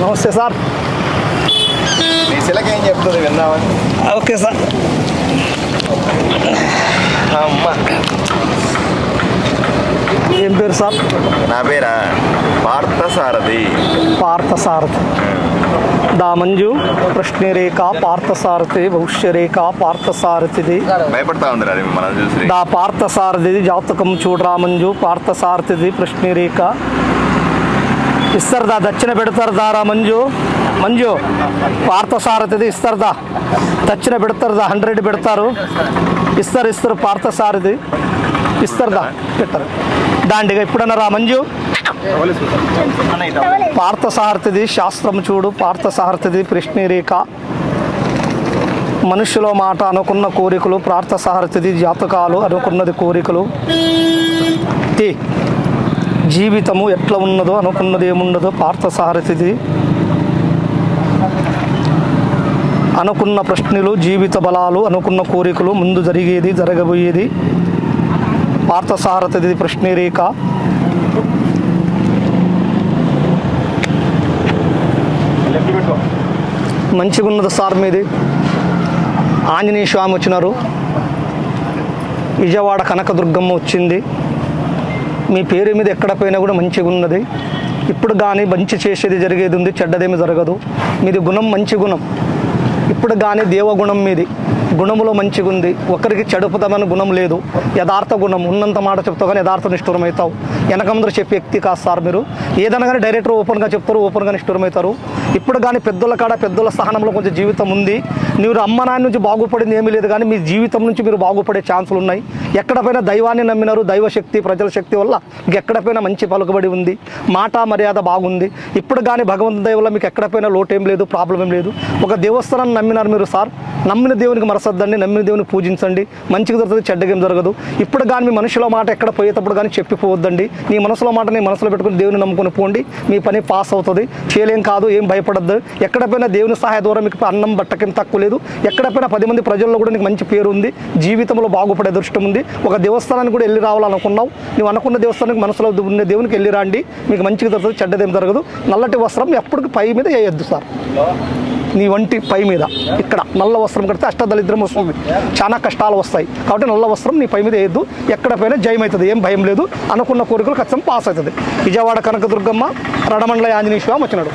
నమస్తే సార్. నీ చిలక ఏం చెప్తుంది విన్నామని ఓకే సార్. అమ్మ ఏం పేరు సార్? నా పేరా? పార్థసారథి. పార్థసారథి. దా మంజు ప్రశ్నరేఖ పార్థసారథి భవిష్యరేఖ పార్థసారథిది. భయపడతా ఉంది అది మనం చూసి. దా పార్థసారథిది జాతకం చూడరా మంజు పార్థసారథిది ప్రశ్నరేఖ ఇస్తారుదా దక్షిణ పెడతారు దారా మంజు? మంజు పార్థసారథిది ఇస్తారుదా? దక్షిణ పెడతారుదా హండ్రెడ్ పెడతారు. ఇస్తారు ఇస్తారు పార్థసారథి. ఇస్తారుదా పెట్టారు. దాండిగా ఇప్పుడన్నారా మంజు? పార్థసారథిది శాస్త్రం చూడు పార్థసారథిది ప్రశ్నరేఖ. మనుషుల మాట అనుకున్న కోరికలు ప్రార్థసారథిది జాతకాలు అనుకున్నది కోరికలు. తి. జీవితము ఎట్లా ఉన్నదో అనుకున్నది ఏమున్నదో పార్థసారథిది. అనుకున్న ప్రశ్నలు జీవిత బలాలు అనుకున్న కోరికలు ముందు జరిగేది జరగబోయేది. పార్థసారథిది ప్రశ్నరేఖ. మంచిగా ఉన్నది సార్ మీది. ఆంజనేయ స్వామి వచ్చినారు. విజయవాడ కనకదుర్గమ్మ వచ్చింది. మీ పేరు మీద ఎక్కడ పోయినా కూడా మంచిగా ఉన్నది ఇప్పుడు కానీ మంచి చేసేది జరిగేది ఉంది చెడ్డదేమి జరగదు. మీది గుణం మంచి గుణం. ఇప్పుడు కానీ దేవగుణం మీది. గుణములో మంచిగా ఉంది ఒకరికి చెడుపుతామని గుణం లేదు. యథార్థ గుణం. ఉన్నంత మాట చెప్తావు కానీ యథార్థ నిష్ఠూరం అవుతావు వెనక ముందు చెప్పే వ్యక్తి కాదు సార్ మీరు. ఏదైనా కానీ డైరెక్టర్ ఓపెన్గా చెప్తారు ఓపెన్గా నిష్ఠూరం అవుతారు ఇప్పుడు కానీ పెద్దల కాడ పెద్దల స్థానంలో కొంచెం జీవితం ఉంది. మీరు అమ్మ నాన్న నుంచి బాగుపడింది ఏమీ లేదు కానీ మీ జీవితం నుంచి మీరు బాగుపడే ఛాన్సులు ఉన్నాయి. ఎక్కడ పైన దైవాన్ని నమ్మినారు? దైవశక్తి ప్రజల శక్తి వల్ల మీకు ఎక్కడ మంచి పలుకుబడి ఉంది? మాట మర్యాద బాగుంది. ఇప్పుడు కానీ భగవంతు దయ వల్ల మీకు ఎక్కడ లోటేం లోటు ఏం లేదు ప్రాబ్లం ఏం లేదు. ఒక దేవస్థానాన్ని నమ్మినారు మీరు సార్. నమ్మిన దేవునికి వస్తుందండి నమ్మిన దేవుని పూజించండి. మంచిగా జరుగుతుంది చెడ్డగేం జరగదు. ఇప్పుడు కానీ మీ మనుషుల మాట ఎక్కడ పోయేటప్పుడు కానీ చెప్పిపోవద్దండి. నీ మనసులో మాట నీ మనసులో పెట్టుకుని దేవుని నమ్ముకుని పోండి. మీ పని పాస్ అవుతుంది. చేయలేం కాదు ఏం భయపడద్దు. ఎక్కడ పోయినా దేవుని సహాయ ద్వారా మీకు అన్నం బట్టకేం తక్కువ లేదు. ఎక్కడ పోయినా పది మంది ప్రజల్లో కూడా నీకు మంచి పేరు ఉంది. జీవితంలో బాగుపడే దృష్టం ఉంది. ఒక దేవస్థానానికి కూడా వెళ్ళి రావాలనుకున్నావు. నువ్వు అనుకున్న దేవస్థానానికి మనసులో ఉన్న దేవునికి వెళ్ళి రండి. మీకు మంచిగా జరుగుతుంది చెడ్డదేం జరగదు. నల్లటి వస్త్రం ఎప్పటికీ పై మీద వేయొద్దు సార్. నీ వంటి పై మీద. ఇక్కడ నల్ల వస్త్రం కడితే అష్టదళిద్రం వస్తుంది. చాలా కష్టాలు వస్తాయి. కాబట్టి నల్ల వస్త్రం నీ పై మీద వేయద్దు. ఎక్కడ పైన జయం అవుతుంది ఏం భయం లేదు. అనుకున్న కోరికలు ఖచ్చితంగా పాస్ అవుతుంది. విజయవాడ కనకదుర్గమ్మ రడమండల ఆంజనేయ స్వామి వచ్చినాడు.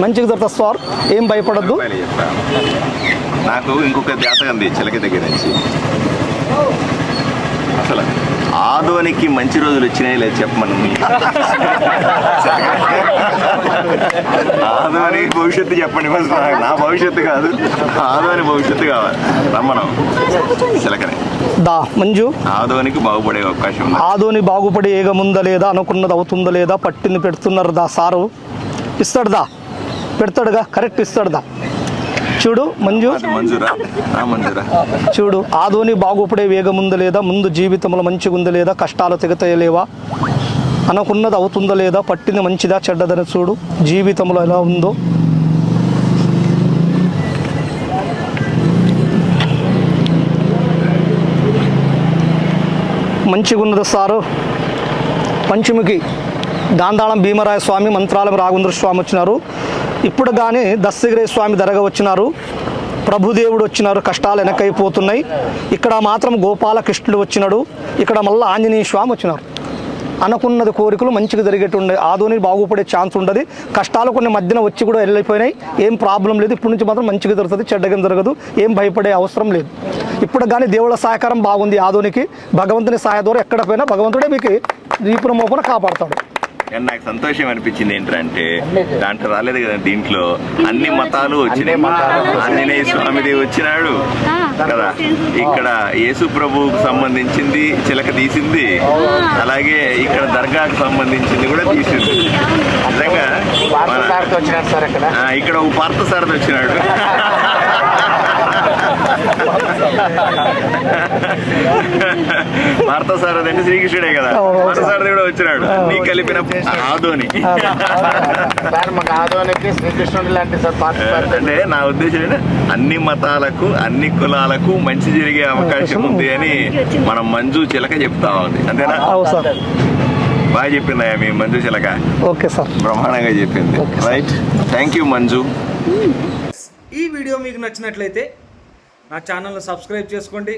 మంచిగా దొరుకుతుంది సార్. ఏం భయపడద్దు. నాకు ఇంకొక జాతకం ఉంది చిలక దగ్గర నుంచి. అసలు ఆదోనికి మంచి రోజులు వచ్చినాయి లేదు చెప్పమను. ఆదోని భవిష్యత్తు చెప్పండి ఫస్ట్ నాకు. నా భవిష్యత్తు కాదు. ఆదోని భవిష్యత్తు కావాలి. రమ్మను చిలకని దా మంజు. ఆదోనికి బాగుపడే అవకాశం ఉంది. ఆదోని బాగుపడి ఏగముందా లేదా అనుకున్నది అవుతుందా లేదా పట్టింది పెడుతున్నారు దా సారు. ఇస్తాడు దా. పెడతాడుగా కరెక్ట్ ఇస్తాడు దా. చూడు మంజు. మంజూరా? చూడు ఆదోని బాగుపడే వేగం ఉందా లేదా? ముందు జీవితంలో మంచిగా ఉందా లేదా? కష్టాలు తెగతయలేవా అనుకున్నది అవుతుందా లేదా పట్టింది మంచిదా చెడ్డదని చూడు జీవితంలో ఎలా ఉందో. మంచిగా ఉన్నది సారు. పంచముఖి గాంధాళం భీమరాయ స్వామి మంత్రాలం రాఘవేంద్ర స్వామి వచ్చినారు. ఇప్పుడు కానీ దస్తగిరి స్వామి దరగ వచ్చినారు. ప్రభుదేవుడు వచ్చినారు కష్టాలు వెనకైపోతున్నాయి. ఇక్కడ మాత్రం గోపాలకృష్ణుడు వచ్చినాడు. ఇక్కడ మళ్ళీ ఆంజనేయ స్వామి వచ్చినారు. అనుకున్నది కోరికలు మంచిగా జరిగేటుండే ఆదోని బాగుపడే ఛాన్స్ ఉండదు. కష్టాలు కొన్ని మధ్యన వచ్చి కూడా వెళ్ళిపోయినాయి. ఏం ప్రాబ్లం లేదు. ఇప్పుడు నుంచి మాత్రం మంచిగా జరుగుతుంది. చెడ్డగా జరగదు. ఏం భయపడే అవసరం లేదు. ఇప్పుడు కానీ దేవుళ్ళ సహకారం బాగుంది ఆదోనికి భగవంతుని సహాయ ద్వారా ఎక్కడ పోయినా భగవంతుడే మీకు దీపున మోపున కాపాడతాడు. కానీ నాకు సంతోషం అనిపించింది ఏంటంటే దాంట్లో రాలేదు కదా దీంట్లో. అన్ని మతాలు వచ్చినాయి. ఆంజనేయ స్వామిది వచ్చినాడు. కదా? ఇక్కడ యేసు ప్రభువుకు సంబంధించింది చిలక తీసింది. అలాగే ఇక్కడ దర్గాకు సంబంధించింది కూడా తీసింది. నిజంగా ఇక్కడ. ఒక పార్థ సారథి వచ్చినాడు. భారత సారథి శ్రీకృష్ణుడే కదా. భారత సారథి కూడా వచ్చినాడు. అన్ని కలిపిన ఆదోని. సార్ మాకు ఆదోనికి శ్రీకృష్ణుడు లాంటి సార్ పార్టీ అంటే నా ఉద్దేశం ఏంటంటే అన్ని మతాలకు అన్ని కులాలకు మంచి జరిగే అవకాశం ఉంది అని మనం మంజు చిలక చెప్తా ఉంది. అంతేనా? బాగా చెప్పిందయ్యా మీ మంజు చిలక. Okay sir. బ్రహ్మాండంగా చెప్పింది. Right thank you Manju. ఈ వీడియో మీకు నచ్చినట్లయితే నా ఛానల్ని సబ్స్క్రైబ్ చేసుకోండి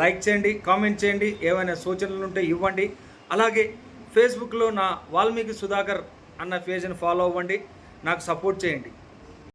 లైక్ చేయండి కామెంట్ చేయండి ఏమైనా సూచనలు ఉంటే ఇవ్వండి. అలాగే ఫేస్బుక్లో నా వాల్మీకి సుధాకర్ అన్న పేజ్ని ఫాలో అవ్వండి నాకు సపోర్ట్ చేయండి.